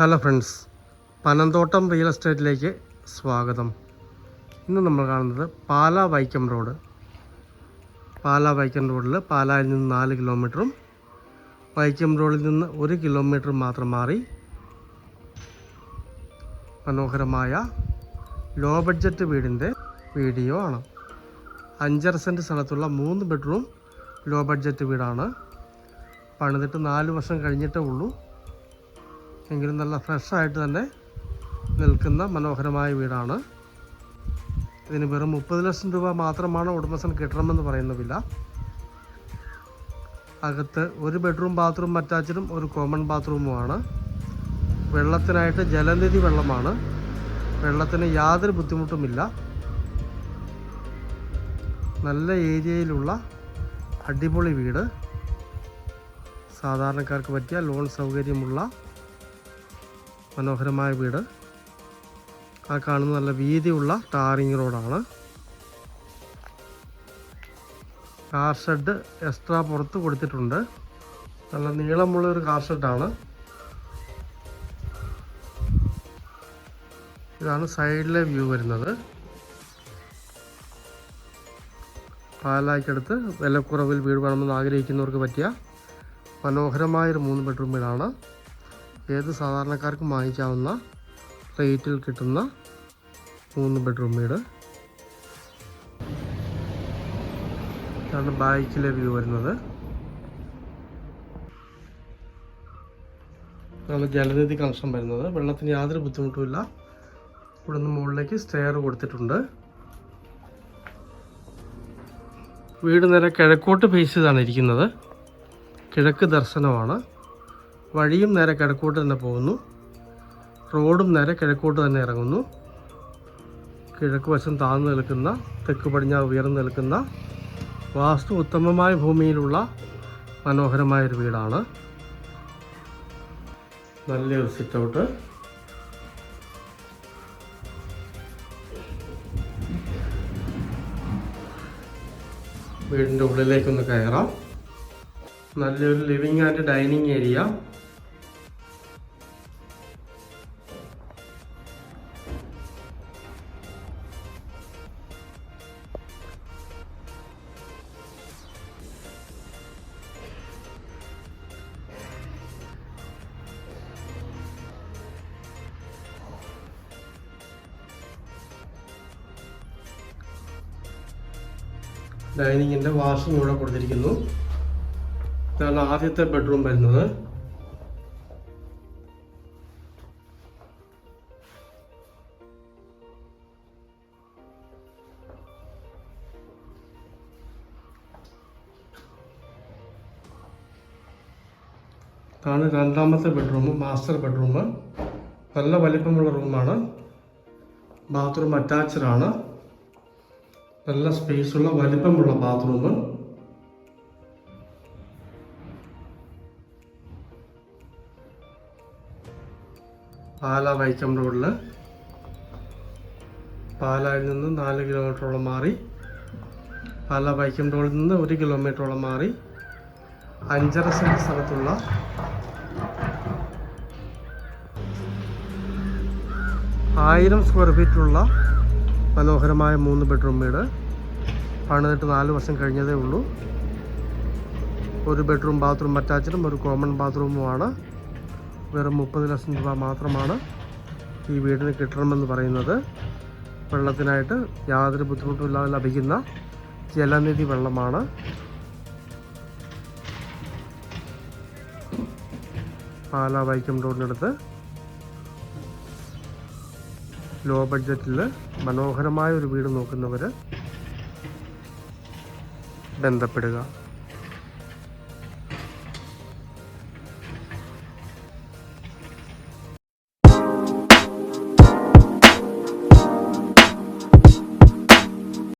Hello friends Panamthottam real എസ്റ്റേറ്റിലേക്ക് സ്വാഗതം. ഇന്ന് നമ്മൾ കാണുന്നത് പാല വൈക്കം റോഡ്. പാല വൈക്കം റോഡിൽ പാലായിൽ നിന്ന് നാല് കിലോമീറ്ററും വൈക്കം റോഡിൽ നിന്ന് ഒരു കിലോമീറ്റർ മാത്രം മാറി മനോഹരമായ ലോ ബഡ്ജറ്റ് വീടിന്റെ വീഡിയോ ആണ്. അഞ്ചര സെന്റ് സ്ഥലത്തുള്ള മൂന്ന് ബെഡ്റൂം ലോ ബഡ്ജറ്റ് വീടാണ്. പണിതിട്ട് നാല് വർഷം കഴിഞ്ഞിട്ടേ ഉള്ളൂ. എങ്കിലും നല്ല ഫ്രഷായിട്ട് തന്നെ നിൽക്കുന്ന മനോഹരമായ വീടാണ്. ഇതിന് വെറും മുപ്പത് ലക്ഷം രൂപ മാത്രമാണ് ഉടമസ്ഥൻ കിട്ടണമെന്ന് പറയുന്ന വില. അകത്ത് ഒരു ബെഡ്റൂം ബാത്റൂം അറ്റാച്ചഡും ഒരു കോമൺ ബാത്റൂമുമാണ്. വെള്ളത്തിനായിട്ട് ജലനിധി വെള്ളമാണ്. വെള്ളത്തിന് യാതൊരു ബുദ്ധിമുട്ടുമില്ല. നല്ല ഏരിയയിലുള്ള അടിപൊളി വീട്. സാധാരണക്കാർക്ക് പറ്റിയ ലോൺ സൗകര്യമുള്ള മനോഹരമായ വീട്. ആ കാണുന്ന നല്ല വീതിയുള്ള ടാറിങ് റോഡാണ്. കാർ ഷെഡ് എക്സ്ട്രാ പുറത്ത് കൊടുത്തിട്ടുണ്ട്. നല്ല നീളമുള്ള ഒരു കാർ ഷെഡാണ്. ഇതാണ് സൈഡിലെ വ്യൂ വരുന്നത്. പാലായ്ക്കടുത്ത് വിലക്കുറവിൽ വീട് വേണമെന്ന് ആഗ്രഹിക്കുന്നവർക്ക് പറ്റിയ മനോഹരമായൊരു മൂന്ന് ബെഡ്റൂം വീടാണ്. ഏത് സാധാരണക്കാർക്കും വാങ്ങിക്കാവുന്ന റേറ്റിൽ കിട്ടുന്ന മൂന്ന് ബെഡ്റൂം വീട്. ഇതാണ് ബാക്കിലെ വ്യൂ വരുന്നത്. നമ്മൾ ജലനിധി കണക്ഷൻ വരുന്നത്. വെള്ളത്തിന് യാതൊരു ബുദ്ധിമുട്ടുമില്ല ഇവിടെ നിന്ന് മുകളിലേക്ക് സ്റ്റെയർ കൊടുത്തിട്ടുണ്ട്. വീട് നേരെ കിഴക്കോട്ട് ഫേസ് ചെയ്താണ് ഇരിക്കുന്നത്. കിഴക്ക് ദർശനമാണ്. വഴിയും നേരെ കിഴക്കോട്ട് തന്നെ പോകുന്നു. റോഡും നേരെ കിഴക്കോട്ട് തന്നെ ഇറങ്ങുന്നു. കിഴക്ക് വശം താഴ്ന്നു നിൽക്കുന്ന തെക്ക് പടിഞ്ഞാറ് ഉയർന്നു നിൽക്കുന്ന വാസ്തു ഉത്തമമായ ഭൂമിയിലുള്ള മനോഹരമായൊരു വീടാണ്. നല്ലൊരു സിറ്റ് ഔട്ട് വീടിന്റെ ഉള്ളിലേക്കൊന്ന് കയറാം. നല്ലൊരു ലിവിങ് ആൻഡ് ഡൈനിങ് ഏരിയ ഡൈനിങ്ങിന്റെ വാഷിംഗ് ഇവിടെ കൊടുത്തിരിക്കുന്നു. ഇതാണ് ആദ്യത്തെ ബെഡ്റൂം വരുന്നത്. ഇതാണ് രണ്ടാമത്തെ ബെഡ്റൂം മാസ്റ്റർ ബെഡ്റൂം. നല്ല വലിപ്പമുള്ള റൂമാണ്. ബാത്റൂം അറ്റാച്ച്ഡ് ആണ്. നല്ല സ്പേസുള്ള വലിപ്പമുള്ള ബാത്റൂം പാല വൈക്കം റോഡിൽ പാലായിൽ നിന്ന് നാല് കിലോമീറ്ററോളം മാറി. പാല വൈക്കം റോഡിൽ നിന്ന് ഒരു കിലോമീറ്ററോളം മാറി. അഞ്ചര സെന്റ് സ്ഥലത്തുള്ള ആയിരം സ്ക്വയർ ഫീറ്റുള്ള മനോഹരമായ മൂന്ന് ബെഡ്റൂം വീട്. പണിതിട്ട് നാല് വർഷം കഴിഞ്ഞതേ ഉള്ളൂ. ഒരു ബെഡ്റൂം ബാത്റൂം അറ്റാച്ചഡും ഒരു കോമൺ ബാത്റൂമുമാണ് വെറും മുപ്പത് ലക്ഷം രൂപ മാത്രമാണ് ഈ വീടിന് കിട്ടണമെന്ന് പറയുന്നത്. വെള്ളത്തിനായിട്ട് യാതൊരു ബുദ്ധിമുട്ടുമില്ലാതെ ലഭിക്കുന്ന ജലനിധി വെള്ളമാണ്. പാലാ വൈക്കം റോഡിനടുത്ത്. ലോ ബഡ്ജറ്റിൽ മനോഹരമായ ഒരു വീട് നോക്കുന്നവർ ബന്ധപ്പെടുക.